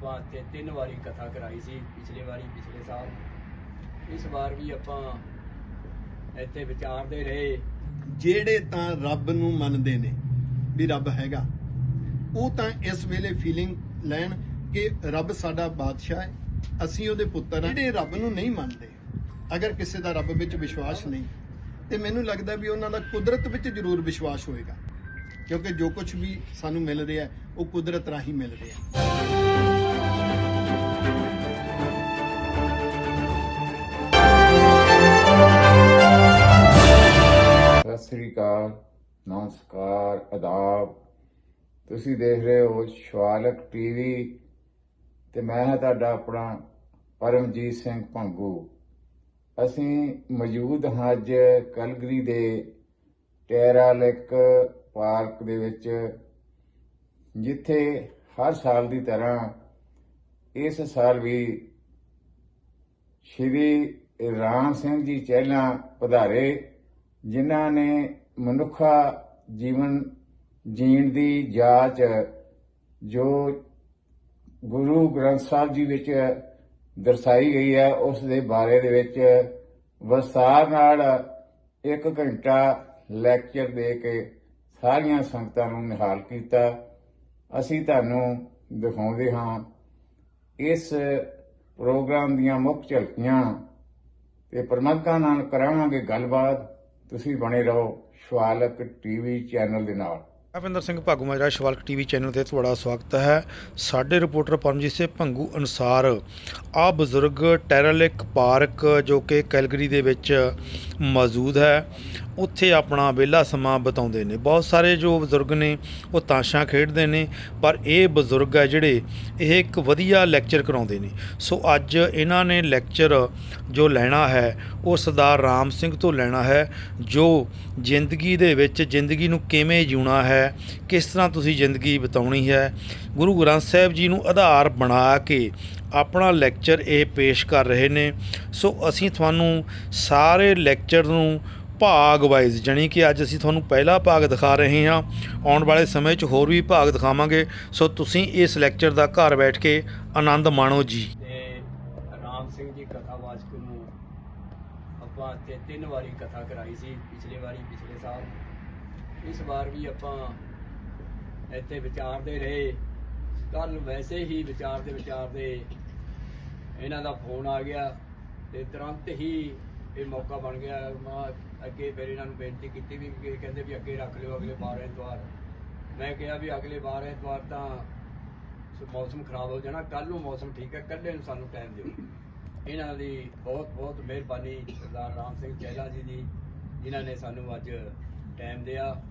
ਆਪਾਂ ਤਿੰਨ ਵਾਰੀ ਕਥਾ ਕਰਾਈ ਸੀ, ਪਿਛਲੇ ਵਾਰੀ, ਪਿਛਲੇ ਸਾਲ। ਇਸ ਵਾਰ ਵੀ ਆਪਾਂ ਇੱਥੇ ਵਿਚਾਰਦੇ ਰਹੇ। ਜਿਹੜੇ ਤਾਂ ਰੱਬ ਨੂੰ ਮੰਨਦੇ ਨੇ ਵੀ ਰੱਬ ਹੈਗਾ, ਉਹ ਤਾਂ ਇਸ ਵੇਲੇ ਫੀਲਿੰਗ ਲੈਣ ਕਿ ਰੱਬ ਸਾਡਾ ਬਾਦਸ਼ਾਹ ਹੈ, ਅਸੀਂ ਉਹਦੇ ਪੁੱਤਰ ਹਾਂ। ਜਿਹੜੇ ਰੱਬ ਨੂੰ ਨਹੀਂ ਮੰਨਦੇ, ਅਗਰ ਕਿਸੇ ਦਾ ਰੱਬ ਵਿੱਚ ਵਿਸ਼ਵਾਸ ਨਹੀਂ, ਤੇ ਮੈਨੂੰ ਲੱਗਦਾ ਵੀ ਉਹਨਾਂ ਦਾ ਕੁਦਰਤ ਵਿੱਚ ਜ਼ਰੂਰ ਵਿਸ਼ਵਾਸ ਹੋਏਗਾ। ਕਿਉਂਕਿ ਜੋ ਕੁਝ ਵੀ ਸਾਨੂੰ ਮਿਲ ਰਿਹਾ ਉਹ ਕੁਦਰਤ ਰਾਹੀਂ ਮਿਲ ਰਿਹਾ ਸਤਿ ਸ੍ਰੀ ਅਕਾਲ, ਨਮਸਕਾਰ ਆਦਾਬ ਤੁਸੀਂ ਦੇਖ ਰਹੇ ਹੋ ਸ਼ਵਾਲਕ ਟੀਵੀ ਤੇ ਮੈਂ ਹਾਂ ਤੁਹਾਡਾ ਆਪਣਾ ਪਰਮਜੀਤ ਸਿੰਘ ਭੰਗੂ। ਅਸੀਂ ਮੌਜੂਦ ਹਾਂ ਅੱਜ ਕਲਗਰੀ ਦੇ ਟੈਰਾਲਿਕ ਪਾਰਕ ਦੇ ਵਿੱਚ, ਜਿੱਥੇ ਹਰ ਸਾਲ ਦੀ ਤਰ੍ਹਾਂ ਇਸ ਸਾਲ ਵੀ ਸ਼੍ਰੀ ਰਾਮ ਸਿੰਘ ਜੀ ਚਹਿਲਾਂ ਪਧਾਰੇ, ਜਿਨ੍ਹਾਂ ਨੇ ਮਨੁੱਖਾ ਜੀਵਨ ਜੀਣ ਦੀ ਜਾਚ ਜੋ ਗੁਰੂ ਗ੍ਰੰਥ ਸਾਹਿਬ ਜੀ ਵਿੱਚ ਦਰਸਾਈ ਗਈ ਹੈ, ਉਸ ਦੇ ਬਾਰੇ ਦੇ ਵਿੱਚ ਵਿਸਥਾਰ ਨਾਲ ਇੱਕ ਘੰਟਾ ਲੈਕਚਰ ਦੇ ਕੇ ਸਾਰੀਆਂ ਸੰਗਤਾਂ ਨੂੰ ਨਿਹਾਲ ਕੀਤਾ। ਅਸੀਂ ਤੁਹਾਨੂੰ ਦਿਖਾਉਂਦੇ ਹਾਂ ਇਸ ਪ੍ਰੋਗਰਾਮ ਦੀਆਂ ਮੁੱਖ ਝਲਕੀਆਂ ਤੇ ਪ੍ਰਮੰਕਾਂ ਨਾਲ ਕਰਾਵਾਂਗੇ ਗੱਲਬਾਤ। ਤੁਸੀਂ ਬਣੇ ਰਹੋ ਸ਼ਵਾਲਕ ਟੀਵੀ ਚੈਨਲ ਦੇ ਨਾਲ। ਅਪਿੰਦਰ ਸਿੰਘ ਭਾਗੂ ਮਾਜਰਾ ਸ਼ਵਾਲਕ ਟੀਵੀ ਚੈਨਲ ਤੇ ਤੁਹਾਡਾ ਸਵਾਗਤ ਹੈ। ਸਾਡੇ ਰਿਪੋਰਟਰ ਪਰਮਜੀਤ ਸਿੰਘ ਭੰਗੂ ਅਨੁਸਾਰ ਆ ਬਜ਼ੁਰਗ ਟੈਰਲਿਕ ਪਾਰਕ ਜੋ ਕਿ ਕੈਲਗਰੀ ਦੇ ਵਿੱਚ ਮੌਜੂਦ ਹੈ, ਉੱਥੇ ਆਪਣਾ ਵਿਹਲਾ ਸਮਾਂ ਬਿਤਾਉਂਦੇ ਨੇ। ਬਹੁਤ ਸਾਰੇ ਜੋ ਬਜ਼ੁਰਗ ਨੇ, ਉਹ ਤਾਸ਼ਾਂ ਖੇਡਦੇ ਨੇ, ਪਰ ਇਹ ਬਜ਼ੁਰਗ ਹੈ ਜਿਹੜੇ, ਇਹ ਇੱਕ ਵਧੀਆ ਲੈਕਚਰ ਕਰਾਉਂਦੇ ਨੇ। ਸੋ ਅੱਜ ਇਹਨਾਂ ਨੇ ਲੈਕਚਰ ਜੋ ਲੈਣਾ ਹੈ, ਉਹ ਸਰਦਾਰ ਰਾਮ ਸਿੰਘ ਤੋਂ ਲੈਣਾ ਹੈ। ਜੋ ਜ਼ਿੰਦਗੀ ਦੇ ਵਿੱਚ ਜ਼ਿੰਦਗੀ ਨੂੰ ਕਿਵੇਂ ਜਿਉਣਾ ਹੈ, ਕਿਸ ਤਰ੍ਹਾਂ ਤੁਸੀਂ ਜ਼ਿੰਦਗੀ ਬਿਤਾਉਣੀ ਹੈ, ਗੁਰੂ ਗ੍ਰੰਥ ਸਾਹਿਬ ਜੀ ਨੂੰ ਆਧਾਰ ਬਣਾ ਕੇ ਆਪਣਾ ਲੈਕਚਰ ਇਹ ਪੇਸ਼ ਕਰ ਰਹੇ ਨੇ। ਸੋ ਅਸੀਂ ਤੁਹਾਨੂੰ ਸਾਰੇ ਲੈਕਚਰ ਨੂੰ ਭਾਗ ਵਾਈਜ਼ ਜਾਣੀ ਕਿ ਅੱਜ ਅਸੀਂ ਤੁਹਾਨੂੰ ਪਹਿਲਾ ਭਾਗ ਦਿਖਾ ਰਹੇ ਹਾਂ। ਆਉਣ ਵਾਲੇ ਸਮੇਂ 'ਚ ਹੋਰ ਵੀ ਭਾਗ ਦਿਖਾਵਾਂਗੇ। ਸੋ ਤੁਸੀਂ ਇਸ ਲੈਕਚਰ ਦਾ ਘਰ ਬੈਠ ਕੇ ਆਨੰਦ ਮਾਣੋ ਜੀ ਤੇ ਰਾਮ ਸਿੰਘ ਜੀ ਕਥਾਵਾਚਕ ਨੂੰ ਆਪਾਂ ਇੱਥੇ ਤਿੰਨ ਵਾਰੀ ਕਥਾ ਕਰਾਈ ਸੀ, ਪਿਛਲੇ ਵਾਰੀ, ਪਿਛਲੇ ਸਾਲ। ਇਸ ਵਾਰ ਵੀ ਆਪਾਂ ਇੱਥੇ ਵਿਚਾਰਦੇ ਰਹੇ। ਕੱਲ ਵੈਸੇ ਹੀ ਵਿਚਾਰਦੇ ਵਿਚਾਰਦੇ ਇਹਨਾਂ ਦਾ ਫੋਨ ਆ ਗਿਆ ਤੇ ਤੁਰੰਤ ਹੀ ਇਹ ਮੌਕਾ ਬਣ ਗਿਆ। ਮੈਂ, ਅੱਗੇ ਫਿਰ ਇਹਨਾਂ ਨੂੰ ਬੇਨਤੀ ਕੀਤੀ ਵੀ ਕਿ ਕਹਿੰਦੇ ਵੀ ਅੱਗੇ ਰੱਖ ਲਿਓ ਅਗਲੇ ਵਾਰ ਐਤਵਾਰ। ਮੈਂ ਕਿਹਾ ਵੀ ਅਗਲੇ ਵਾਰ ਐਤਵਾਰ ਤਾਂ ਮੌਸਮ ਖਰਾਬ ਹੋ ਜਾਣਾ ਕੱਲ ਨੂੰ ਮੌਸਮ ਠੀਕ ਹੈ ਕੱਲੇ ਨੂੰ ਸਾਨੂੰ ਟਾਈਮ ਦਿਓ। ਇਹਨਾਂ ਦੀ ਬਹੁਤ ਬਹੁਤ ਮਿਹਰਬਾਨੀ ਸਰਦਾਰ ਰਾਮ ਸਿੰਘ ਚਹਿਲਾ ਜੀ ਦੀ, ਜਿਨ੍ਹਾਂ ਨੇ ਸਾਨੂੰ ਅੱਜ ਟਾਈਮ ਦਿਆ।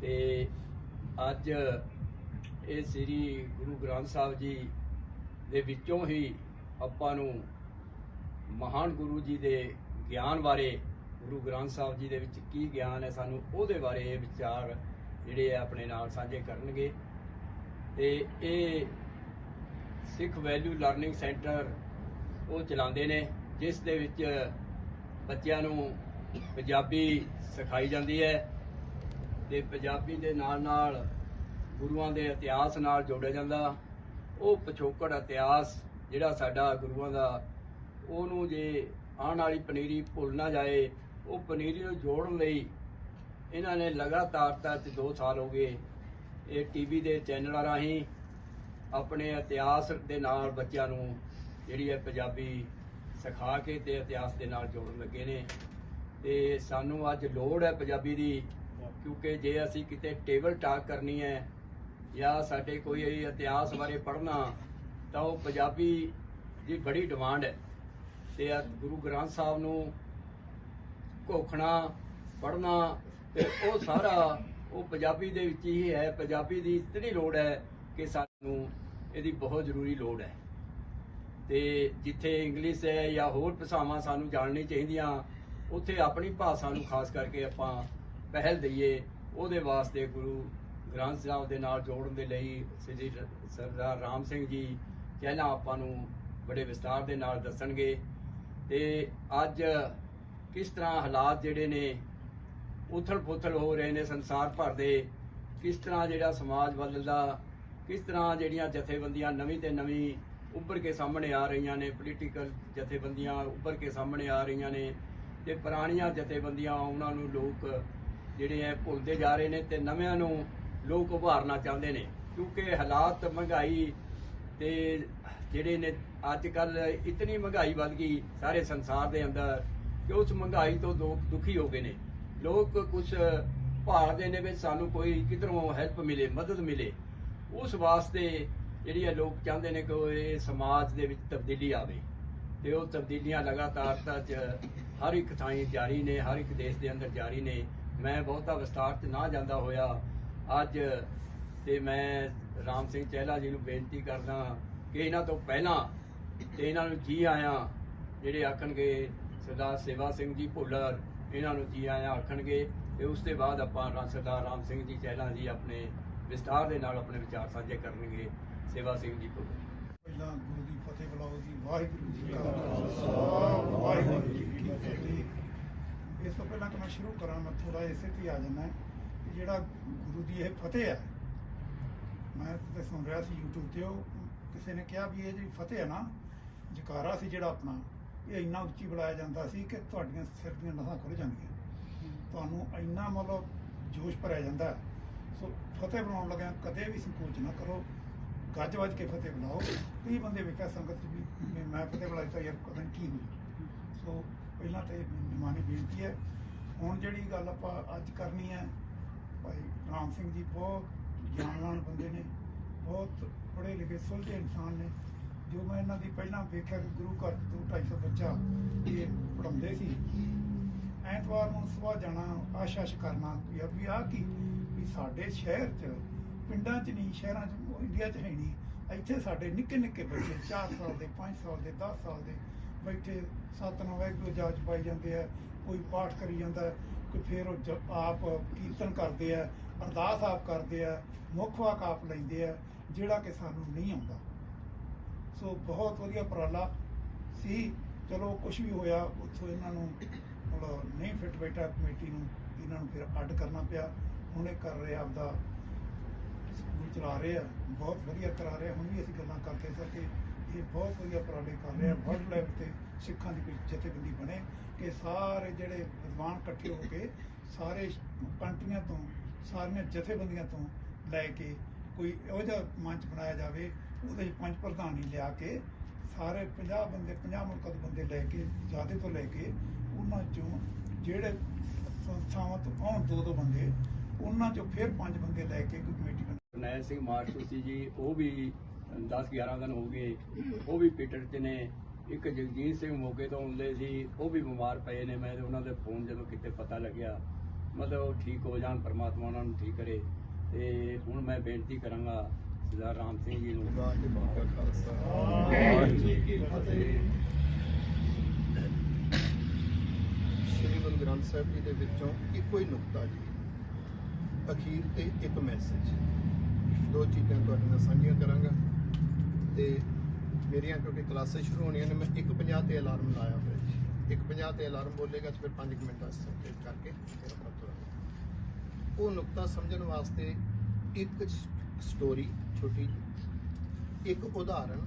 ਤੇ ਅੱਜ ਇਹ ਸ੍ਰੀ ਗੁਰੂ ਗ੍ਰੰਥ ਸਾਹਿਬ ਜੀ ਦੇ ਵਿੱਚੋਂ ਹੀ ਆਪਾਂ ਨੂੰ ਮਹਾਨ ਗੁਰੂ ਜੀ ਦੇ ਗਿਆਨ ਬਾਰੇ, ਗੁਰੂ ਗ੍ਰੰਥ ਸਾਹਿਬ ਜੀ ਦੇ ਵਿੱਚ ਕੀ ਗਿਆਨ ਹੈ ਸਾਨੂੰ, ਉਹਦੇ ਬਾਰੇ ਇਹ ਵਿਚਾਰ ਜਿਹੜੇ ਆ ਆਪਣੇ ਨਾਲ ਸਾਂਝੇ ਕਰਨਗੇ। ਤੇ ਇਹ ਸਿੱਖ ਵੈਲਿਊ ਲਰਨਿੰਗ ਸੈਂਟਰ ਉਹ ਚਲਾਉਂਦੇ ਨੇ, ਜਿਸ ਦੇ ਵਿੱਚ ਬੱਚਿਆਂ ਨੂੰ ਪੰਜਾਬੀ ਸਿਖਾਈ ਜਾਂਦੀ ਹੈ ਤੇ ਪੰਜਾਬੀ ਦੇ ਨਾਲ ਨਾਲ ਗੁਰੂਆਂ ਦੇ ਇਤਿਹਾਸ ਨਾਲ ਜੋੜਿਆ ਜਾਂਦਾ। ਉਹ ਪਿਛੋਕੜ ਇਤਿਹਾਸ ਜਿਹੜਾ ਸਾਡਾ ਗੁਰੂਆਂ ਦਾ, ਉਹਨੂੰ ਜੇ ਆਉਣ ਵਾਲੀ ਪਨੀਰੀ ਭੁੱਲ ਨਾ ਜਾਏ, ਉਹ ਪਨੀਰੀ ਨੂੰ ਜੋੜਨ ਲਈ ਇਹਨਾਂ ਨੇ ਲਗਾਤਾਰ ਤਾਂ ਤੇ 2 ਸਾਲ ਹੋ ਗਏ ਇਹ ਟੀਵੀ ਦੇ ਚੈਨਲਾਂ ਰਾਹੀਂ ਆਪਣੇ ਇਤਿਹਾਸ ਦੇ ਨਾਲ ਬੱਚਿਆਂ ਨੂੰ ਜਿਹੜੀ ਹੈ ਪੰਜਾਬੀ ਸਿਖਾ ਕੇ ਤੇ ਇਤਿਹਾਸ ਦੇ ਨਾਲ ਜੋੜਨ ਲੱਗੇ ਨੇ। ਤੇ ਸਾਨੂੰ ਅੱਜ ਲੋੜ ਹੈ ਪੰਜਾਬੀ ਦੀ, ਕਿਉਂਕਿ ਜੇ ਅਸੀਂ ਕਿਤੇ ਟੇਬਲ ਟਾਕ ਕਰਨੀ ਹੈ ਜਾਂ ਸਾਡੇ ਕੋਈ ਇਤਿਹਾਸ ਬਾਰੇ ਪੜ੍ਹਨਾ, ਤਾਂ ਉਹ ਪੰਜਾਬੀ ਦੀ ਬੜੀ ਡਿਮਾਂਡ ਹੈ। ਤੇ ਆ ਗੁਰੂ ਗ੍ਰੰਥ ਸਾਹਿਬ ਨੂੰ ਘੋਖਣਾ, ਪੜ੍ਹਨਾ ਤੇ ਉਹ ਸਾਰਾ ਉਹ ਪੰਜਾਬੀ ਦੇ ਵਿੱਚ ਹੀ ਹੈ। ਪੰਜਾਬੀ ਦੀ ਇਤਨੀ ਲੋੜ ਹੈ ਕਿ ਸਾਨੂੰ ਇਹਦੀ ਬਹੁਤ ਜ਼ਰੂਰੀ ਲੋੜ ਹੈ। ਤੇ ਜਿੱਥੇ ਇੰਗਲਿਸ਼ ਹੈ ਜਾਂ ਹੋਰ ਭਾਸ਼ਾਵਾਂ ਸਾਨੂੰ ਜਾਣਨੀ ਚਾਹੀਦੀਆਂ, ਉੱਥੇ ਆਪਣੀ ਭਾਸ਼ਾ ਨੂੰ ਖਾਸ ਕਰਕੇ ਆਪਾਂ ਪਹਿਲ ਦਈਏ, ਉਹਦੇ ਵਾਸਤੇ ਗੁਰੂ ਗ੍ਰੰਥ ਸਾਹਿਬ ਦੇ ਨਾਲ ਜੋੜਨ ਦੇ ਲਈ ਸ੍ਰੀ ਸਰਦਾਰ ਰਾਮ ਸਿੰਘ ਜੀ ਪਹਿਲਾਂ ਆਪਾਂ ਨੂੰ ਬੜੇ ਵਿਸਤਾਰ ਦੇ ਨਾਲ ਦੱਸਣਗੇ। ਤੇ ਅੱਜ ਕਿਸ ਤਰ੍ਹਾਂ ਹਾਲਾਤ ਜਿਹੜੇ ਨੇ ਉਥਲ ਪੁਥਲ ਹੋ ਰਹੇ ਨੇ ਸੰਸਾਰ ਭਰ ਦੇ, ਕਿਸ ਤਰ੍ਹਾਂ ਜਿਹੜਾ ਸਮਾਜ ਬਦਲਦਾ, ਕਿਸ ਤਰ੍ਹਾਂ ਜਿਹੜੀਆਂ ਜਥੇਬੰਦੀਆਂ ਨਵੀਂ ਤੇ ਨਵੀਂ ਉੱਭਰ ਕੇ ਸਾਹਮਣੇ ਆ ਰਹੀਆਂ ਨੇ ਪੋਲੀਟੀਕਲ ਜਥੇਬੰਦੀਆਂ ਉੱਭਰ ਕੇ ਸਾਹਮਣੇ ਆ ਰਹੀਆਂ ਨੇ ਤੇ ਪੁਰਾਣੀਆਂ ਜਥੇਬੰਦੀਆਂ, ਉਹਨਾਂ ਨੂੰ ਲੋਕ ਜਿਹੜੇ ਆ ਭੁੱਲਦੇ ਜਾ ਰਹੇ ਨੇ ਤੇ ਨਵਿਆਂ ਨੂੰ ਲੋਕ ਉਭਾਰਨਾ ਚਾਹੁੰਦੇ ਨੇ। ਕਿਉਂਕਿ ਹਾਲਾਤ ਮਹਿੰਗਾਈ ਤੇ ਜਿਹੜੇ ਨੇ ਅੱਜ ਕੱਲ ਇਤਨੀ ਮਹਿੰਗਾਈ ਵੱਧ ਗਈ ਸਾਰੇ ਸੰਸਾਰ ਦੇ ਅੰਦਰ ਕਿ ਉਸ ਮਹਿੰਗਾਈ ਤੋਂ ਲੋਕ ਦੁਖੀ ਹੋ ਗਏ ਨੇ। ਲੋਕ ਕੁਝ ਭਾਲਦੇ ਨੇ ਵੀ ਸਾਨੂੰ ਕੋਈ ਕਿਧਰੋਂ ਹੈਲਪ ਮਿਲੇ, ਮਦਦ ਮਿਲੇ। ਉਸ ਵਾਸਤੇ ਜਿਹੜੀ ਇਹ ਲੋਕ ਚਾਹੁੰਦੇ ਨੇ ਕਿ ਉਹ ਇਹ ਸਮਾਜ ਦੇ ਵਿੱਚ ਤਬਦੀਲੀ ਆਵੇ ਤੇ ਉਹ ਤਬਦੀਲੀਆਂ ਲਗਾਤਾਰ ਤਾਂ ਚ ਹਰ ਇੱਕ ਥਾਂ ਜਾਰੀ ਨੇ, ਹਰ ਇੱਕ ਦੇਸ਼ ਦੇ ਅੰਦਰ ਜਾਰੀ ਨੇ। ਮੈਂ ਬਹੁਤਾ ਵਿਸਤਾਰ 'ਚ ਨਾ ਜਾਂਦਾ ਹੋਇਆ ਅੱਜ ਤੇ ਮੈਂ ਰਾਮ ਸਿੰਘ ਚਹਿਲਾ ਜੀ ਨੂੰ ਬੇਨਤੀ ਕਰਦਾ ਕਿ ਇਹਨਾਂ ਤੋਂ ਪਹਿਲਾਂ ਤੇ ਇਹਨਾਂ ਨੂੰ ਜੀ ਆਇਆਂ, ਜਿਹੜੇ ਆਖਣਗੇ ਸਰਦਾਰ ਸੇਵਾ ਸਿੰਘ ਜੀ ਭੁੱਲਰ, ਇਹਨਾਂ ਨੂੰ ਜੀ ਆਇਆਂ ਆਖਣਗੇ ਤੇ ਉਸ ਤੋਂ ਬਾਅਦ ਆਪਾਂ ਸਰਦਾਰ ਰਾਮ ਸਿੰਘ ਜੀ ਚਹਿਲਾ ਜੀ ਆਪਣੇ ਵਿਸਤਾਰ ਦੇ ਨਾਲ ਆਪਣੇ ਵਿਚਾਰ ਸਾਂਝੇ ਕਰਨਗੇ। ਸੇਵਾ ਸਿੰਘ ਜੀ ਭੁੱਲਰ ਪਹਿਲਾਂ ਗੁਰੂ ਦੀ ਫਤਿਹ ਬੁਲਾਓ ਜੀ, ਵਾਹਿਗੁਰੂ ਜੀ ਕਾ ਖਾਲਸਾ, ਵਾਹਿਗੁਰੂ ਜੀ ਕੀ ਫਤਿਹ। ਇਸ ਤੋਂ ਪਹਿਲਾਂ ਕਿ ਮੈਂ ਸ਼ੁਰੂ ਕਰਾਂ, ਮੈਂ ਥੋੜਾ ਇਸੇ ਤੇ ਆ ਜਾਣਾ ਕਿ ਜਿਹੜਾ ਗੁਰੂ ਦੀ ਇਹ ਫਤਿਹ ਹੈ ਮੈਂ ਤੇ ਸੁਣ ਰਿਹਾ ਸੀ YouTube ਤੇ, ਉਹ ਕਿਸੇ ਨੇ ਕਿਹਾ ਵੀ ਇਹ ਜਿਹੜੀ ਫਤਿਹ ਹੈ ਨਾ, ਜਕਾਰਾ ਸੀ ਜਿਹੜਾ ਆਪਣਾ, ਇਹ ਇੰਨਾ ਉੱਚੀ ਬੁਲਾਇਆ ਜਾਂਦਾ ਸੀ ਕਿ ਤੁਹਾਡੀਆਂ ਸਿਰ ਦੀਆਂ ਨਸਾਂ ਖੁੱਲ ਜਾਂਦੀਆਂ। ਤੁਹਾਨੂੰ ਇੰਨਾ ਮਤਲਬ ਜੋਸ਼ ਭਰਿਆ ਜਾਂਦਾ। ਸੋ ਫਤਿਹ ਬਣਾਉਣ ਲੱਗਿਆ ਕਦੇ ਵੀ ਸੰਕੋਚ ਨਾ ਕਰੋ। ਗੱਜ ਵੱਜ ਕੇ ਫਤਿਹ ਬੁਲਾਓ। ਕਈ ਬੰਦੇ ਵੇਖਿਆ ਸੰਗਤ 'ਚ ਵੀ ਮੈਂ ਫਤਿਹ ਬੁਲਾਈ ਤਾਂ ਯਾਰ ਪਤਾ ਨਹੀਂ ਕੀ ਹੋਈ ਸੋ ਪਹਿਲਾਂ ਤੇ ਨਿਮਾਨੀ ਬੇਨਤੀ ਹੈ। ਹੁਣ ਜਿਹੜੀ ਗੱਲ ਆਪਾਂ ਅੱਜ ਕਰਨੀ ਹੈ, ਭਾਈ ਰਾਮ ਸਿੰਘ ਜੀ ਬਹੁਤ ਗਿਆਨਵਾਨ ਬੰਦੇ ਨੇ, ਬਹੁਤ ਪੜ੍ਹੇ ਲਿਖੇ, ਸੁਲਝੇ ਇਨਸਾਨ ਨੇ। ਜੋ ਮੈਂ ਇਹਨਾਂ ਦੀ ਪਹਿਲਾਂ ਵੇਖਿਆ ਕਿ ਗੁਰੂ ਘਰ ਤੋਂ 250 ਬੱਚਾ ਇਹ ਪੜਾਉਂਦੇ ਸੀ। ਐਤਵਾਰ ਨੂੰ ਸਵੇਰ ਜਾਣਾ ਆਸ਼ਾਸ਼ ਕਰਨਾ ਵੀ ਆ ਕੀ? ਵੀ ਸਾਡੇ ਸ਼ਹਿਰ 'ਚ, ਪਿੰਡਾਂ 'ਚ ਨਹੀਂ, ਸ਼ਹਿਰਾਂ 'ਚ ਇੰਡੀਆ 'ਚ ਹੈ ਨਹੀਂ। ਇੱਥੇ ਸਾਡੇ ਨਿੱਕੇ ਨਿੱਕੇ ਬੱਚੇ 4 ਸਾਲ ਦੇ 5 ਸਾਲ ਦੇ 10 ਸਾਲ ਦੇ ਬੈਠੇ ਸਤਨਾਮ ਵਾਹਿਗੁਰੂ ਜਾਚ ਪਾਈ ਜਾਂਦੇ ਆ, ਕੋਈ ਪਾਠ ਕਰੀ ਜਾਂਦਾ, ਕੋਈ ਫਿਰ ਉਹ ਜ- ਆਪ ਕੀਰਤਨ ਕਰਦੇ ਆ, ਅਰਦਾਸ ਆਪ ਕਰਦੇ ਆ, ਮੁੱਖ ਵਾਕ ਆਪ ਲੈਂਦੇ ਆ, ਜਿਹੜਾ ਕਿ ਸਾਨੂੰ ਨਹੀਂ ਆਉਂਦਾ। ਸੋ ਬਹੁਤ ਵਧੀਆ ਉਪਰਾਲਾ ਸੀ। ਚਲੋ ਕੁਝ ਵੀ ਹੋਇਆ, ਉੱਥੋਂ ਇਹਨਾਂ ਨੂੰ ਮਤਲਬ ਨਹੀਂ ਫਿੱਟ ਬੈਠਾ ਕਮੇਟੀ ਨੂੰ, ਇਹਨਾਂ ਨੂੰ ਫਿਰ ਅੱਡ ਕਰਨਾ ਪਿਆ। ਹੁਣ ਇਹ ਕਰ ਰਿਹਾ ਆਪਦਾ ਸਕੂਲ ਚਲਾ ਰਹੇ ਆ, ਬਹੁਤ ਵਧੀਆ ਕਰਾ ਰਹੇ ਆ। ਹੁਣ ਵੀ ਅਸੀਂ ਗੱਲਾਂ ਕਰਦੇ ਸਾਂ ਕਿ ਇਹ ਬਹੁਤ ਵਧੀਆ ਉਪਰਾਲੇ ਕਰ ਰਹੇ ਆ। ਵਰਲਡ ਲੈਵਲ ਤੇ ਸਿੱਖਾਂ ਦੀ ਕੋਈ ਜਥੇਬੰਦੀ ਬਣੇ ਕਿ ਸਾਰੇ ਜਿਹੜੇ ਵਿਦਵਾਨ ਇਕੱਠੇ ਹੋ ਕੇ ਸਾਰੇ ਕੰਟਰੀਆਂ ਤੋਂ, ਸਾਰੀਆਂ ਜਥੇਬੰਦੀਆਂ ਤੋਂ ਲੈ ਕੇ ਕੋਈ ਇਹੋ ਜਿਹਾ ਮੰਚ ਬਣਾਇਆ ਜਾਵੇ, ਉਹਦੇ 'ਚ ਪੰਜ ਪ੍ਰਧਾਨੀ ਲਿਆ ਕੇ ਸਾਰੇ 50 ਬੰਦੇ 50 ਮੁਲਕਾਂ ਦੇ ਬੰਦੇ ਲੈ ਕੇ, ਜ਼ਿਆਦਾ ਤੋਂ ਲੈ ਕੇ ਉਹਨਾਂ ਚੋਂ ਜਿਹੜੇ ਸੰਸਥਾਵਾਂ ਤੋਂ ਆਉਣ ਦੋ ਦੋ ਬੰਦੇ, ਉਹਨਾਂ ਚੋਂ ਫਿਰ ਪੰਜ ਬੰਦੇ ਲੈ ਕੇ ਕੋਈ ਕਰਨੈਲ ਸਿੰਘ ਮਾਰਸ਼ੂਸੀ ਜੀ ਉਹ ਵੀ 10 11 ਦਿਨ ਹੋ ਗਏ ਉਹ ਵੀ ਪੀਟਰ ਚ ਨੇ। ਇੱਕ ਜਗਜੀਤ ਸਿੰਘ ਮੋਗੇ ਤੋਂ ਆਉਂਦੇ ਸੀ ਉਹ ਵੀ ਬਿਮਾਰ ਪਏ ਨੇ। ਮੈਂ ਉਹਨਾਂ ਦੇ ਫੋਨ ਜਦੋਂ ਕਿਤੇ ਪਤਾ ਲੱਗਿਆ ਮਤਲਬ ਉਹ ਠੀਕ ਹੋ ਜਾਣ ਪਰਮਾਤਮਾ ਉਹਨਾਂ ਨੂੰ ਠੀਕ ਕਰੇ। ਤੇ ਹੁਣ ਮੈਂ ਬੇਨਤੀ ਕਰਾਂਗਾ ਸਰਦਾਰ ਰਾਮ ਸਿੰਘ ਜੀ ਨੂੰ। ਸ੍ਰੀ ਗੁਰੂ ਗ੍ਰੰਥ ਸਾਹਿਬ ਜੀ ਦੇ ਵਿੱਚੋਂ ਇੱਕੋ ਹੀ ਨੁਕਤਾ ਜੀ ਅਖੀਰ ਤੇ ਇੱਕ ਮੈਸੇਜ ਦੋ ਚੀਜ਼ਾਂ ਤੁਹਾਡੇ ਨਾਲ ਸਾਂਝੀਆਂ ਕਰਾਂਗਾ। ਤੇ ਮੇਰੀਆਂ ਕਿਉਂਕਿ ਕਲਾਸਾਂ ਸ਼ੁਰੂ ਹੋਣੀਆਂ ਨੇ ਮੈਂ 1:50 ਤੇ ਅਲਾਰਮ ਲਾਇਆ ਫਿਰ ਜੀ। 1:50 ਤੇ ਅਲਾਰਮ ਬੋਲੇਗਾ ਤੇ ਫਿਰ 5 ਮਿੰਟ ਵਾਸਤੇ ਕਰਕੇ ਫਿਰ ਆਪਾਂ ਤੁਰਾਂਗੇ ਉਹ ਨੁਕਤਾ ਸਮਝਣ ਵਾਸਤੇ ਇੱਕ ਸਟੋਰੀ ਛੋਟੀ ਜਿਹੀ, ਇੱਕ ਉਦਾਹਰਣ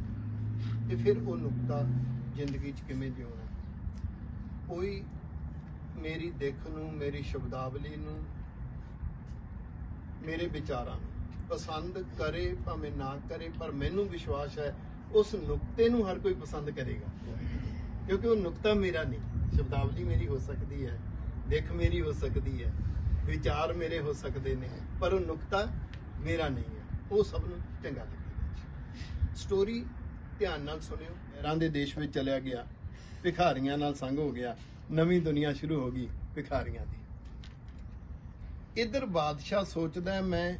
ਤੇ ਫਿਰ ਉਹ ਨੁਕਤਾ ਜ਼ਿੰਦਗੀ 'ਚ ਕਿਵੇਂ ਜਿਉਣਾ। ਕੋਈ ਮੇਰੀ ਦਿੱਖ ਨੂੰ ਮੇਰੀ ਸ਼ਬਦਾਵਲੀ ਨੂੰ ਮੇਰੇ ਵਿਚਾਰਾਂ ਨੂੰ ਪਸੰਦ ਕਰੇ, ਭਾਵੇਂ ਨਾ ਕਰੇ, ਪਰ ਮੈਨੂੰ ਵਿਸ਼ਵਾਸ ਹੈ, ਉਸ ਨੁਕਤੇ ਨੂੰ ਹਰ ਕੋਈ ਪਸੰਦ ਕਰੇਗਾ। ਕਿਉਂਕਿ ਉਹ ਨੁਕਤਾ ਮੇਰਾ ਨਹੀਂ, ਸ਼ਬਦਾਵਲੀ ਮੇਰੀ ਹੋ ਸਕਦੀ ਹੈ, ਦਿੱਖ ਮੇਰੀ ਹੋ ਸਕਦੀ ਹੈ, ਵਿਚਾਰ ਮੇਰੇ ਹੋ ਸਕਦੇ ਨੇ, ਪਰ ਉਹ ਨੁਕਤਾ ਮੇਰਾ ਨਹੀਂ ਹੈ। ਉਹ ਸਭ ਨੂੰ ਚੰਗਾ ਲੱਗੇਗਾ ਸਟੋਰੀ ਧਿਆਨ ਨਾਲ ਸੁਣਿਓ। ਹੈਰਾਂ ਦੇ ਦੇਸ਼ ਵਿੱਚ ਚਲਿਆ ਗਿਆ। ਭਿਖਾਰੀਆਂ ਨਾਲ ਸੰਗ ਹੋ ਗਿਆ। ਨਵੀਂ ਦੁਨੀਆ ਸ਼ੁਰੂ ਹੋ ਗਈ ਭਿਖਾਰੀਆਂ ਦੀ। ਇਧਰ ਬਾਦਸ਼ਾਹ ਸੋਚਦਾ ਮੈਂ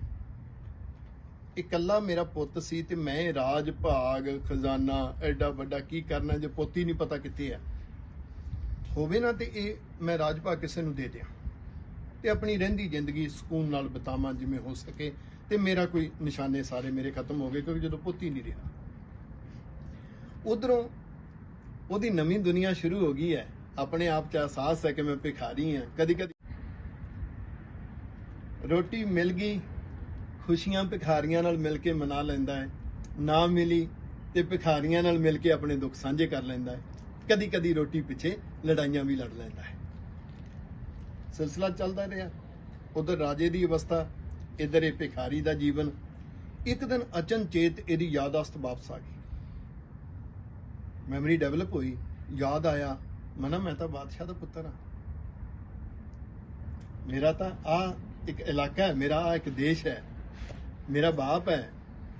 ਇਕੱਲਾ ਮੇਰਾ ਪੁੱਤ ਸੀ ਤੇ ਮੈਂ ਰਾਜ, ਭਾਗ, ਖਜ਼ਾਨਾ, ਐਡਾ ਵੱਡਾ ਕੀ ਕਰਨਾ ਜੇ ਪੁੱਤ ਹੀ ਨਹੀਂ ਪਤਾ ਕਿੱਥੇ ਹੈ। ਹੋਵੇ ਨਾ ਤੇ ਇਹ ਮੈਂ ਰਾਜ ਭਾਗ ਕਿਸੇ ਨੂੰ ਦੇ ਦਿਆਂ ਤੇ ਆਪਣੀ ਰਹਿੰਦੀ ਜ਼ਿੰਦਗੀ ਸਕੂਨ ਨਾਲ ਬਿਤਾਵਾਂ ਜਿਵੇਂ ਹੋ ਸਕੇ ਤੇ ਮੇਰਾ ਕੋਈ ਨਿਸ਼ਾਨੇ ਸਾਰੇ ਮੇਰੇ ਖਤਮ ਹੋ ਗਏ ਕਿਉਂਕਿ ਜਦੋਂ ਪੁੱਤ ਹੀ ਨਹੀਂ ਰਿਹਾ। ਉਧਰੋਂ ਉਹਦੀ ਨਵੀਂ ਦੁਨੀਆ ਸ਼ੁਰੂ ਹੋ ਗਈ ਹੈ। ਆਪਣੇ ਆਪ 'ਚ ਅਹਿਸਾਸ ਹੈ ਕਿ ਮੈਂ ਭਿਖਾਰੀ ਹਾਂ। ਕਦੀ ਕਦੀ ਰੋਟੀ ਮਿਲ ਗਈ ਖੁਸ਼ੀਆਂ ਭਿਖਾਰੀਆਂ ਨਾਲ ਮਿਲ ਕੇ ਮਨਾ ਲੈਂਦਾ ਹੈ, ਨਾ ਮਿਲੀ ਤੇ ਭਿਖਾਰੀਆਂ ਨਾਲ ਮਿਲ ਕੇ ਆਪਣੇ ਦੁੱਖ ਸਾਂਝੇ ਕਰ ਲੈਂਦਾ ਹੈ। ਕਦੀ ਕਦੀ ਰੋਟੀ ਪਿੱਛੇ ਲੜਾਈਆਂ ਵੀ ਲੜ ਲੈਂਦਾ ਹੈ। ਸਿਲਸਿਲਾ ਚੱਲਦਾ ਰਿਹਾ। ਉਧਰ ਰਾਜੇ ਦੀ ਅਵਸਥਾ, ਇਧਰ ਇਹ ਭਿਖਾਰੀ ਦਾ ਜੀਵਨ। ਇੱਕ ਦਿਨ ਅਚਨਚੇਤ ਇਹਦੀ ਯਾਦਾਸ਼ਤ ਵਾਪਸ ਆ ਗਈ। ਮੈਮਰੀ ਡਿਵੈਲਪ ਹੋਈ, ਯਾਦ ਆਇਆ, ਮਨਾ ਮੈਂ ਤਾਂ ਬਾਦਸ਼ਾਹ ਦਾ ਪੁੱਤਰ ਹਾਂ। ਮੇਰਾ ਤਾਂ ਆ ਇੱਕ ਇਲਾਕਾ ਹੈ, ਮੇਰਾ ਆ ਇੱਕ ਦੇਸ਼ ਹੈ। ਮੇਰਾ ਬਾਪ ਹੈ,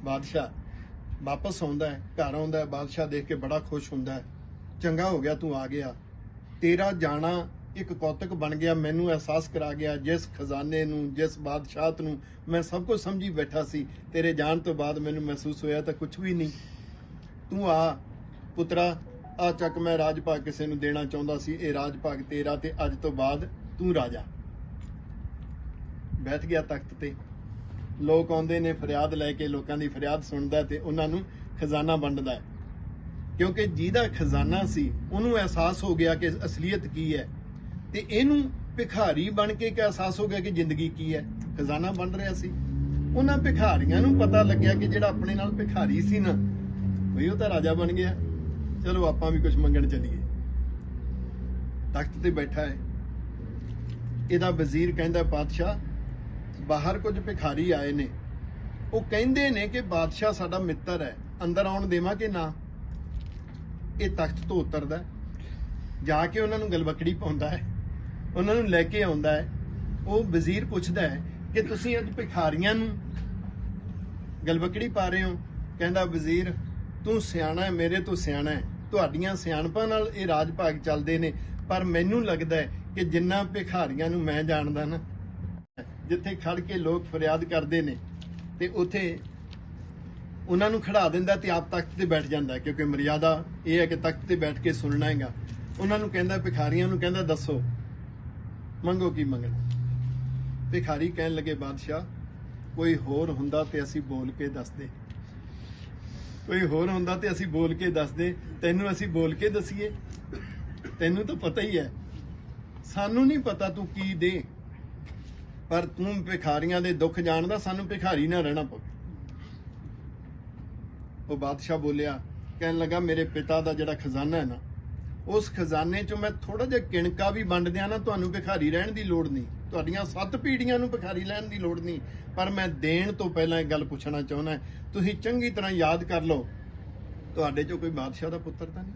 ਬਾਦਸ਼ਾਹ। ਵਾਪਸ ਆਉਂਦਾ ਹੈ, ਘਰ ਆਉਂਦਾ ਹੈ, ਬਾਦਸ਼ਾਹ ਦੇਖ ਕੇ ਬੜਾ ਖੁਸ਼ ਹੁੰਦਾ ਹੈ। ਚੰਗਾ ਹੋ ਗਿਆ, ਤੂੰ ਆ ਗਿਆ। ਤੇਰਾ ਜਾਣਾ ਇੱਕ ਕੌਤਕ ਬਣ ਗਿਆ, ਮੈਨੂੰ ਅਹਿਸਾਸ ਕਰਾ ਗਿਆ, ਜਿਸ ਖਜ਼ਾਨੇ ਨੂੰ, ਜਿਸ ਬਾਦਸ਼ਾਹਤ ਨੂੰ ਮੈਂ ਸਭ ਕੁਝ ਸਮਝੀ ਬੈਠਾ ਸੀ, ਤੇਰੇ ਜਾਣ ਤੋਂ ਬਾਅਦ ਮੈਨੂੰ ਮਹਿਸੂਸ ਹੋਇਆ ਤਾਂ ਕੁਝ ਵੀ ਨਹੀਂ। ਤੂੰ ਆ, ਪੁੱਤਰਾ, ਆ ਚੱਕ ਮੈਂ ਰਾਜ ਭਾਗ ਕਿਸੇ ਨੂੰ ਦੇਣਾ ਚਾਹੁੰਦਾ ਸੀ, ਇਹ ਰਾਜ ਭਾਗ ਤੇਰਾ ਤੇ ਅੱਜ ਤੋਂ ਬਾਅਦ ਤੂੰ ਰਾਜਾ। ਬੈਠ ਗਿਆ ਤਖਤ ਤੇ। ਲੋਕ ਆਉਂਦੇ ਨੇ, ਫਰਿਆਦ ਲੈ ਕੇ ਲੋਕਾਂ ਦੀ ਫਰਿਆਦ ਸੁਣਦਾ ਤੇ ਉਹਨਾਂ ਨੂੰ ਖਜ਼ਾਨਾ ਵੰਡਦਾ ਹੈ। ਕਿਉਂਕਿ ਜਿਹਦਾ ਖਜ਼ਾਨਾ ਸੀ, ਉਹਨੂੰ ਅਹਿਸਾਸ ਹੋ ਗਿਆ ਕਿ ਅਸਲੀਅਤ ਕੀ ਹੈ। ਤੇ ਇਹਨੂੰ ਭਿਖਾਰੀ ਬਣ ਕੇ ਇੱਕ ਅਹਿਸਾਸ ਹੋ ਗਿਆ ਕਿ ਜ਼ਿੰਦਗੀ ਕੀ ਹੈ? ਖਜ਼ਾਨਾ ਵੰਡ ਰਿਹਾ ਸੀ। ਉਹਨਾਂ ਭਿਖਾਰੀਆਂ ਨੂੰ ਪਤਾ ਲੱਗਿਆ ਕਿ ਜਿਹੜਾ ਆਪਣੇ ਨਾਲ ਭਿਖਾਰੀ ਸੀ ਨਾ, ਬਈ ਉਹ ਤਾਂ ਰਾਜਾ ਬਣ ਗਿਆ। ਚਲੋ ਆਪਾਂ ਵੀ ਕੁਝ ਮੰਗਣ ਚੱਲੀਏ। ਤਖਤ ਤੇ ਬੈਠਾ ਹੈ। ਇਹਦਾ ਵਜ਼ੀਰ ਕਹਿੰਦਾ, ਪਾਤਸ਼ਾਹ ਬਾਹਰ ਕੁਝ ਭਿਖਾਰੀ ਆਏ ਨੇ। ਉਹ ਕਹਿੰਦੇ ਨੇ ਕਿ ਬਾਦਸ਼ਾਹ ਸਾਡਾ ਮਿੱਤਰ ਹੈ। ਅੰਦਰ ਆਉਣ ਦੇਵਾਂ ਕਿ ਨਾ? ਇਹ ਤਖਤ ਤੋਂ ਉਤਰਦਾ ਜਾ ਕੇ ਉਹਨਾਂ ਨੂੰ ਗਲਬਕੜੀ ਪਾਉਂਦਾ ਹੈ। ਉਹਨਾਂ ਨੂੰ ਲੈ ਕੇ ਆਉਂਦਾ ਹੈ। ਉਹ ਵਜ਼ੀਰ ਪੁੱਛਦਾ ਹੈ ਕਿ ਤੁਸੀਂ ਅੱਜ ਭਿਖਾਰੀਆਂ ਨੂੰ ਗਲਬਕੜੀ ਪਾ ਰਹੇ ਹੋ? ਕਹਿੰਦਾ, ਵਜ਼ੀਰ, ਤੂੰ ਸਿਆਣਾ ਹੈ, ਮੇਰੇ ਤੋਂ ਸਿਆਣਾ ਹੈ। ਤੁਹਾਡੀਆਂ ਸਿਆਣਪਾਂ ਨਾਲ ਇਹ ਰਾਜ ਭਾਗ ਚੱਲਦੇ ਨੇ। ਪਰ ਮੈਨੂੰ ਲੱਗਦਾ ਹੈ ਕਿ ਜਿੰਨਾ ਭਿਖਾਰੀਆਂ ਨੂੰ ਮੈਂ ਜਾਣਦਾ ਨਾ ਜਿੱਥੇ ਖੜ ਕੇ ਲੋਕ ਫਰਿਆਦ ਕਰਦੇ ਨੇ ਤੇ ਉਥੇ ਉਹਨਾਂ ਨੂੰ ਖੜਾ ਦਿੰਦਾ ਤੇ ਆਪ ਤਖਤ ਤੇ ਬੈਠ ਜਾਂਦਾ ਹੈ, ਕਿਉਂਕਿ ਮਰਿਆਦਾ ਇਹ ਹੈ ਕਿ ਤਖਤ ਤੇ ਬੈਠ ਕੇ ਸੁਣਨਾ ਹੈਗਾ। ਉਹਨਾਂ ਨੂੰ ਕਹਿੰਦਾ ਭਿਖਾਰੀਆਂ ਨੂੰ ਕਹਿੰਦਾ ਦੱਸੋ ਮੰਗੋ ਕੀ ਮੰਗਣਾ? ਭਿਖਾਰੀ ਕਹਿਣ ਲੱਗੇ ਬਾਦਸ਼ਾਹ ਕੋਈ ਹੋਰ ਹੁੰਦਾ ਤੇ ਅਸੀਂ ਬੋਲ ਕੇ ਦੱਸਦੇ। ਕੋਈ ਹੋਰ ਹੁੰਦਾ ਤੇ ਅਸੀਂ ਬੋਲ ਕੇ ਦੱਸਦੇ। ਤੈਨੂੰ ਅਸੀਂ ਬੋਲ ਕੇ ਦਸੀਏ? ਤੈਨੂੰ ਤਾਂ ਪਤਾ ਹੀ ਹੈ। ਸਾਨੂੰ ਨਹੀਂ ਪਤਾ ਤੂੰ ਕੀ ਦੇ। ਪਰ ਤੂੰ ਭਿਖਾਰੀਆਂ ਦੇ ਦੁੱਖ ਜਾਣਦਾ, ਸਾਨੂੰ ਭਿਖਾਰੀ ਨਾ ਰਹਿਣਾ ਪਵੇ। ਉਹ ਬਾਦਸ਼ਾਹ ਬੋਲਿਆ, ਕਹਿਣ ਲੱਗਾ, ਮੇਰੇ ਪਿਤਾ ਦਾ ਜਿਹੜਾ ਖਜ਼ਾਨਾ ਹੈ ਨਾ, ਉਸ ਖਜ਼ਾਨੇ ਚੋਂ ਮੈਂ ਥੋੜਾ ਜਿਹਾ ਕਿਣਕਾ ਵੀ ਵੰਡ ਦਿਆਂ ਨਾ, ਤੁਹਾਨੂੰ ਭਿਖਾਰੀ ਰਹਿਣ ਦੀ ਲੋੜ ਨਹੀਂ। ਤੁਹਾਡੀਆਂ ਸੱਤ ਪੀੜੀਆਂ ਨੂੰ ਭਿਖਾਰੀ ਲੈਣ ਦੀ ਲੋੜ ਨਹੀਂ। ਪਰ ਮੈਂ ਦੇਣ ਤੋਂ ਪਹਿਲਾਂ ਇਹ ਗੱਲ ਪੁੱਛਣਾ ਚਾਹੁੰਦਾ ਤੁਸੀਂ ਚੰਗੀ ਤਰ੍ਹਾਂ ਯਾਦ ਕਰ ਲਓ, ਤੁਹਾਡੇ ਚੋਂ ਕੋਈ ਬਾਦਸ਼ਾਹ ਦਾ ਪੁੱਤਰ ਤਾਂ ਨਹੀਂ?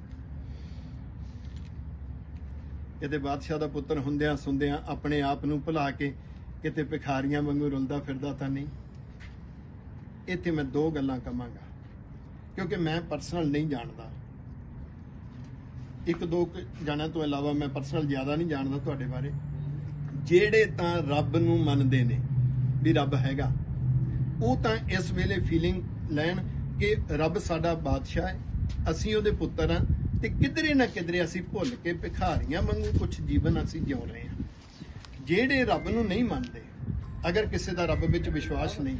ਇਹਦੇ ਬਾਦਸ਼ਾਹ ਦਾ ਪੁੱਤਰ ਹੁੰਦਿਆਂ ਸੁੰਦਿਆਂ ਆਪਣੇ ਆਪ ਨੂੰ ਭੁਲਾ ਕੇ ਕਿਤੇ ਭਿਖਾਰੀਆਂ ਵਾਂਗੂ ਰੁਲਦਾ ਫਿਰਦਾ ਤਾਂ ਨਹੀਂ। ਇੱਥੇ ਮੈਂ ਦੋ ਗੱਲਾਂ ਕਹਾਂਗਾ ਕਿਉਂਕਿ ਮੈਂ ਪਰਸਨਲ ਨਹੀਂ ਜਾਣਦਾ। ਇੱਕ ਦੋ ਕੁ ਜਾਣਿਆਂ ਤੋਂ ਇਲਾਵਾ ਮੈਂ ਪਰਸਨਲ ਜ਼ਿਆਦਾ ਨਹੀਂ ਜਾਣਦਾ ਤੁਹਾਡੇ ਬਾਰੇ। ਜਿਹੜੇ ਤਾਂ ਰੱਬ ਨੂੰ ਮੰਨਦੇ ਨੇ ਵੀ ਰੱਬ ਹੈਗਾ, ਉਹ ਤਾਂ ਇਸ ਵੇਲੇ ਫੀਲਿੰਗ ਲੈਣ ਕਿ ਰੱਬ ਸਾਡਾ ਬਾਦਸ਼ਾਹ ਹੈ, ਅਸੀਂ ਉਹਦੇ ਪੁੱਤਰ ਹਾਂ ਤੇ ਕਿਧਰੇ ਨਾ ਕਿਧਰੇ ਅਸੀਂ ਭੁੱਲ ਕੇ ਭਿਖਾਰੀਆਂ ਵਾਂਗੂ ਕੁਝ ਜੀਵਨ ਅਸੀਂ ਜਿਉ ਰਹੇ ਹਾਂ। ਜਿਹੜੇ ਰੱਬ ਨੂੰ ਨਹੀਂ ਮੰਨਦੇ, ਅਗਰ ਕਿਸੇ ਦਾ ਰੱਬ ਵਿੱਚ ਵਿਸ਼ਵਾਸ ਨਹੀਂ,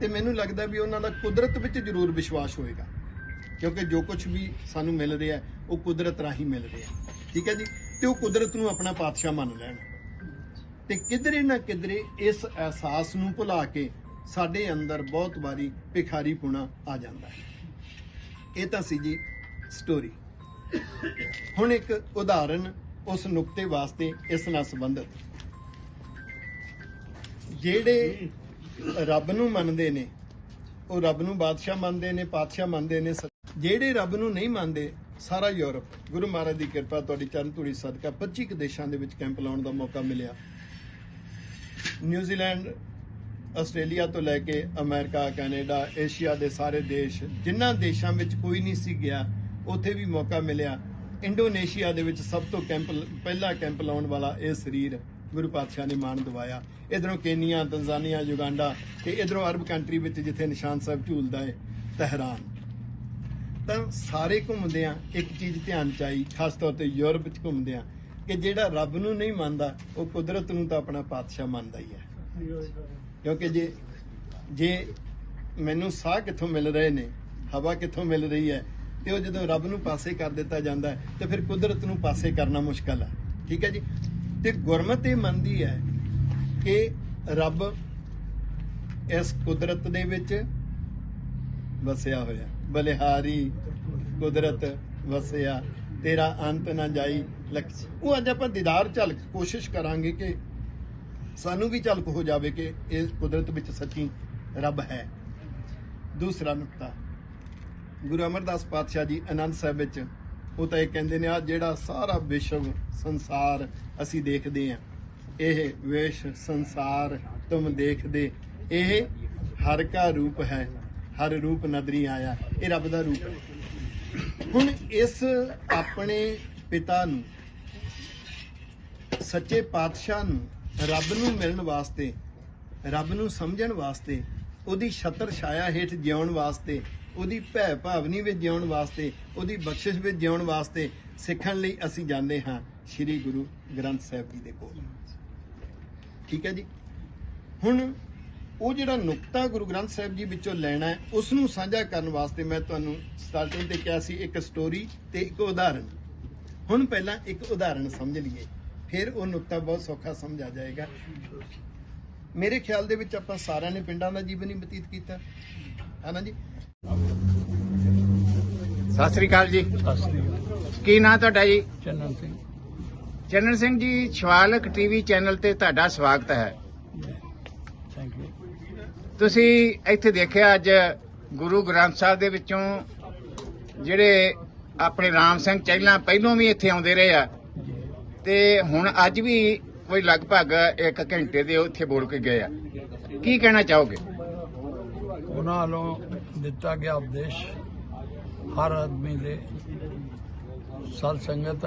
ਤੇ ਮੈਨੂੰ ਲੱਗਦਾ ਵੀ ਉਹਨਾਂ ਦਾ ਕੁਦਰਤ ਵਿੱਚ ਜ਼ਰੂਰ ਵਿਸ਼ਵਾਸ ਹੋਏਗਾ। ਕਿਉਂਕਿ ਜੋ ਕੁਝ ਵੀ ਸਾਨੂੰ ਮਿਲ ਰਿਹਾ ਉਹ ਕੁਦਰਤ ਰਾਹੀਂ ਮਿਲ ਰਿਹਾ ਠੀਕ ਹੈ ਜੀ? ਤੇ ਉਹ ਕੁਦਰਤ ਨੂੰ ਆਪਣਾ ਪਾਤਸ਼ਾਹ ਮੰਨ ਲੈਣ। ਤੇ ਕਿਧਰੇ ਨਾ ਕਿਧਰੇ ਇਸ ਅਹਿਸਾਸ ਨੂੰ ਭੁਲਾ ਕੇ ਸਾਡੇ ਅੰਦਰ ਬਹੁਤ ਵਾਰੀ ਭਿਖਾਰੀ ਪੁਣਾ ਆ ਜਾਂਦਾ ਹੈ। ਇਹ ਤਾਂ ਸੀ ਜੀ ਸਟੋਰੀ ਹੁਣ ਇੱਕ ਉਦਾਹਰਨ ਉਸ ਨੁਕਤੇ ਵਾਸਤੇ ਇਸ ਨਾਲ ਸੰਬੰਧਿਤ। ਜਿਹੜੇ ਰੱਬ ਨੂੰ ਮੰਨਦੇ ਨੇ, ਉਹ ਰੱਬ ਨੂੰ ਬਾਦਸ਼ਾਹ ਮੰਨਦੇ ਨੇ, ਪਾਤਸ਼ਾਹ ਮੰਨਦੇ ਨੇ ਜਿਹੜੇ ਰੱਬ ਨੂੰ ਨਹੀਂ ਮੰਨਦੇ, ਸਾਰਾ ਯੂਰਪ। ਗੁਰੂ ਮਹਾਰਾਜ ਦੀ ਕਿਰਪਾ ਤੁਹਾਡੀ ਚਰਨ ਧੂੜੀ ਸਦਕਾ 25 ਕੁ ਦੇਸ਼ਾਂ ਦੇ ਵਿੱਚ ਕੈਂਪ ਲਾਉਣ ਦਾ ਮੌਕਾ ਮਿਲਿਆ। ਨਿਊਜ਼ੀਲੈਂਡ ਆਸਟ੍ਰੇਲੀਆ ਤੋਂ ਲੈ ਕੇ ਅਮਰੀਕਾ, ਕੈਨੇਡਾ, ਏਸ਼ੀਆ ਦੇ ਸਾਰੇ ਦੇਸ਼, ਜਿਨ੍ਹਾਂ ਦੇਸ਼ਾਂ ਵਿੱਚ ਕੋਈ ਨਹੀਂ ਸੀ ਗਿਆ, ਉੱਥੇ ਵੀ ਮੌਕਾ ਮਿਲਿਆ। ਇੰਡੋਨੇਸ਼ੀਆ ਦੇ ਵਿੱਚ ਸਭ ਤੋਂ ਕੈਂਪ, ਪਹਿਲਾ ਕੈਂਪ ਲਾਉਣ ਵਾਲਾ ਇਹ ਸਰੀਰ ਗੁਰੂ ਪਾਤਸ਼ਾਹ ਨੇ ਮਾਣ ਦਿਵਾਇਆ। ਇਧਰੋਂ ਕੇਨੀਆ ਤੰਜ਼ਾਨੀਆ ਯੁਗਾਂਡਾ ਤੇ ਇਧਰੋਂ ਅਰਬ ਕੰਟਰੀ ਵਿੱਚ ਜਿੱਥੇ ਨਿਸ਼ਾਨ ਸਾਹਿਬ ਝੂਲਦਾ ਹੈ, ਤਹਿਰਾਨ। ਤਾਂ ਸਾਰੇ ਘੁੰਮਦੇ ਆ ਇੱਕ ਚੀਜ਼ ਧਿਆਨ ਚ ਆਈ, ਖਾਸ ਤੌਰ ਤੇ ਯੂਰਪ ਵਿੱਚ ਘੁੰਮਦੇ ਆ ਕਿ ਜਿਹੜਾ ਰੱਬ ਨੂੰ ਨਹੀਂ ਮੰਨਦਾ, ਉਹ ਕੁਦਰਤ ਨੂੰ ਤਾਂ ਆਪਣਾ ਪਾਤਸ਼ਾਹ ਮੰਨਦਾ ਹੀ ਹੈ। ਕਿਉਂਕਿ ਜੇ ਜੇ ਮੈਨੂੰ ਸਾਹ ਕਿੱਥੋਂ ਮਿਲ ਰਹੇ ਨੇ, ਹਵਾ ਕਿੱਥੋਂ ਮਿਲ ਰਹੀ ਹੈ, ਤੇ ਉਹ ਜਦੋਂ ਰੱਬ ਨੂੰ ਪਾਸੇ ਕਰ ਦਿੱਤਾ ਜਾਂਦਾ ਤੇ ਫਿਰ ਕੁਦਰਤ ਨੂੰ ਪਾਸੇ ਕਰਨਾ ਮੁਸ਼ਕਲ ਹੈ। ਠੀਕ ਹੈ ਜੀ? ਤੇ ਗੁਰਮਤ ਇਹ ਮੰਨਦੀ ਹੈ ਕਿ ਰੱਬ ਇਸ ਕੁਦਰਤ ਦੇ ਵਿੱਚ ਵਸਿਆ ਹੋਇਆ ਬਲਿਹਾਰੀ ਕੁਦਰਤ ਵਸਿਆ, ਤੇਰਾ ਅੰਤ ਨਾ ਜਾਈ ਉਹ ਅੱਜ ਆਪਾਂ ਦੀਦਾਰ ਝਲਕ ਕੋਸ਼ਿਸ਼ ਕਰਾਂਗੇ ਕਿ ਸਾਨੂੰ ਵੀ ਝਲਕ ਹੋ ਜਾਵੇ ਕਿ ਇਸ ਕੁਦਰਤ ਵਿੱਚ ਸੱਚੀ ਰੱਬ ਹੈ। ਦੂਸਰਾ ਨੁਕਤਾ, ਗੁਰੂ ਅਮਰਦਾਸ ਪਾਤਸ਼ਾਹ ਜੀ ਅਨੰਦ ਸਾਹਿਬ ਵਿੱਚ ਉਹ ਤਾਂ ਇਹ ਕਹਿੰਦੇ ਨੇ ਆ ਜਿਹੜਾ ਸਾਰਾ ਵਿਸ਼ਵ ਸੰਸਾਰ ਅਸੀਂ ਦੇਖਦੇ ਹਾਂ, ਇਹ ਵੇਸ਼ ਸੰਸਾਰ ਤੁਮ ਦੇਖਦੇ, ਇਹ ਹਰ ਕਾ ਰੂਪ ਹੈ, ਹਰ ਰੂਪ ਨਦਰੀ ਆਇਆ। ਇਹ ਰੱਬ ਦਾ ਰੂਪ ਹੈ। ਹੁਣ ਇਸ ਆਪਣੇ ਪਿਤਾ ਨੂੰ, ਸੱਚੇ ਪਾਤਸ਼ਾਹ ਨੂੰ ਰੱਬ ਨੂੰ ਮਿਲਣ ਵਾਸਤੇ, ਰੱਬ ਨੂੰ ਸਮਝਣ ਵਾਸਤੇ, ਉਹਦੀ ਛਤਰ ਛਾਇਆ ਹੇਠ ਜਿਉਣ ਵਾਸਤੇ ਉਹਦੀ ਭੈ ਭਾਵਨੀ ਵਿੱਚ ਜਿਉਣ ਵਾਸਤੇ, ਉਹਦੀ ਬਖਸ਼ਿਸ਼ ਵਿੱਚ ਜਿਉਣ ਵਾਸਤੇ ਸਿੱਖਣ ਲਈ ਅਸੀਂ ਜਾਂਦੇ ਹਾਂ ਸ੍ਰੀ ਗੁਰੂ ਗ੍ਰੰਥ ਸਾਹਿਬ ਜੀ ਦੇ ਕੋਲ। ਠੀਕ ਹੈ ਜੀ? ਹੁਣ ਉਹ ਜਿਹੜਾ ਨੁਕਤਾ ਗੁਰੂ ਗ੍ਰੰਥ ਸਾਹਿਬ ਜੀ ਵਿੱਚੋਂ ਲੈਣਾ ਹੈ ਉਸ ਨੂੰ ਸਾਂਝਾ ਕਰਨ ਵਾਸਤੇ ਮੈਂ ਤੁਹਾਨੂੰ ਸਟਾਰਟਿੰਗ ਤੇ ਕਿਹਾ ਸੀ ਇੱਕ ਸਟੋਰੀ ਤੇ ਇੱਕ ਉਦਾਹਰਣ ਹੁਣ ਪਹਿਲਾਂ ਇੱਕ ਉਦਾਹਰਣ ਸਮਝ ਲਈਏ, ਫਿਰ ਉਹ ਨੁਕਤਾ ਬਹੁਤ ਸੌਖਾ ਸਮਝ ਆ ਜਾਏਗਾ। ਮੇਰੇ ਖਿਆਲ ਦੇ ਵਿੱਚ ਆਪਾਂ ਸਾਰਿਆਂ ਨੇ ਪਿੰਡਾਂ ਦਾ ਜੀਵਨ ਹੀ ਬਤੀਤ ਕੀਤਾ। ਹੈ ਨਾ ਜੀ? ਸਤਿ ਸ੍ਰੀ ਅਕਾਲ ਜੀ। ਕੀ ਨਾਂ ਤੁਹਾਡਾ ਜੀ? ਚੰਨਨ ਸਿੰਘ। ਚੰਨਨ ਸਿੰਘ ਜੀ ਸ਼ਿਵਾਲਕ ਟੀਵੀ ਚੈਨਲ ਤੇ ਤੁਹਾਡਾ ਸਵਾਗਤ ਹੈ। ਥੈਂਕ ਯੂ ਤੁਸੀਂ ਇੱਥੇ ਦੇਖਿਆ ਅੱਜ ਗੁਰੂ ਗ੍ਰੰਥ ਸਾਹਿਬ ਦੇ ਵਿੱਚੋਂ ਜਿਹੜੇ ਆਪਣੇ ਰਾਮ ਸਿੰਘ ਚਹਿਲਾਂ ਪਹਿਲੋਂ ਵੀ ਇੱਥੇ ਆਉਂਦੇ ਰਹੇ ਆ। ਤੇ ਹੁਣ ਅੱਜ ਵੀ ਕੋਈ ਲਗਭਗ ਇੱਕ ਘੰਟੇ ਦੇ ਉੱਥੇ ਬੋਲ ਕੇ ਗਏ ਆ। ਕੀ ਕਹਿਣਾ ਚਾਹੋਗੇ? ਉਹਨਾਂ ਵੱਲੋਂ ਦਿੱਤਾ ਗਿਆ ਉਪਦੇਸ਼ ਹਰ ਆਦਮੀ ਦੇ ਸਤ ਸੰਗਤ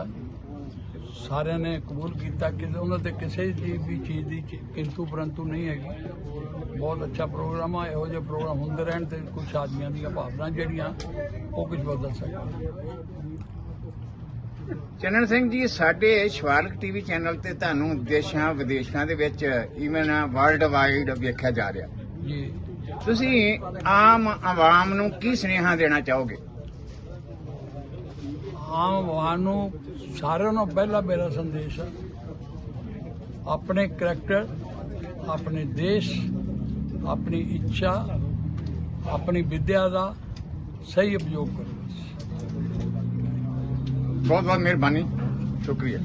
ਸਾਰਿਆਂ ਨੇ ਕਬੂਲ ਕੀਤਾ ਕਿ ਉਹਨਾਂ ਤੇ ਕਿਸੇ ਦੀ ਵੀ ਚੀਜ਼ ਦੀ ਕਿੰਤੂ ਪਰੰਤੂ ਨਹੀਂ ਹੈਗੀ। ਬਹੁਤ ਅੱਛਾ ਪ੍ਰੋਗਰਾਮ ਆ ਇਹੋ ਜਿਹੇ ਪ੍ਰੋਗਰਾਮ ਹੁੰਦੇ ਰਹਿਣ ਤੇ ਕੁਝ ਆਦਮੀਆਂ ਦੀਆਂ ਭਾਵਨਾ ਜਿਹੜੀਆਂ ਉਹ ਕੁਝ ਬਦਲ ਸਕਦੀਆਂ ਚੰਨਨ ਸਿੰਘ ਜੀ ਸਾਡੇ ਸ਼ਿਵਾਲਕ ਟੀਵੀ ਚੈਨਲ ਤੇ ਤੁਹਾਨੂੰ ਦੇਸ਼ਾਂ ਵਿਦੇਸ਼ਾਂ ਦੇ ਵਿੱਚ ਈਵਨ ਵਰਲਡ ਵਾਈਡ ਵੇਖਿਆ ਜਾ ਰਿਹਾ। ਜੀ। ਤੁਸੀਂ ਆਮ ਆਵਾਮ ਨੂੰ ਕੀ ਸੁਨੇਹਾ ਦੇਣਾ ਚਾਹੋਗੇ? ਆਮ ਆਵਾਮ ਨੂੰ ਸਾਰਿਆਂ ਨੂੰ ਪਹਿਲਾ ਮੇਰਾ ਸੰਦੇਸ਼ ਹੈ ਆਪਣੇ ਕਰੈਕਟਰ ਆਪਣੇ ਦੇਸ਼ ਆਪਣੀ ਇੱਛਾ ਆਪਣੀ ਵਿਦਿਆ ਦਾ ਸਹੀ ਉਪਯੋਗ ਕਰੋ। ਬਹੁਤ ਬਹੁਤ ਮਿਹਰਬਾਨੀ ਸ਼ੁਕਰੀਆ।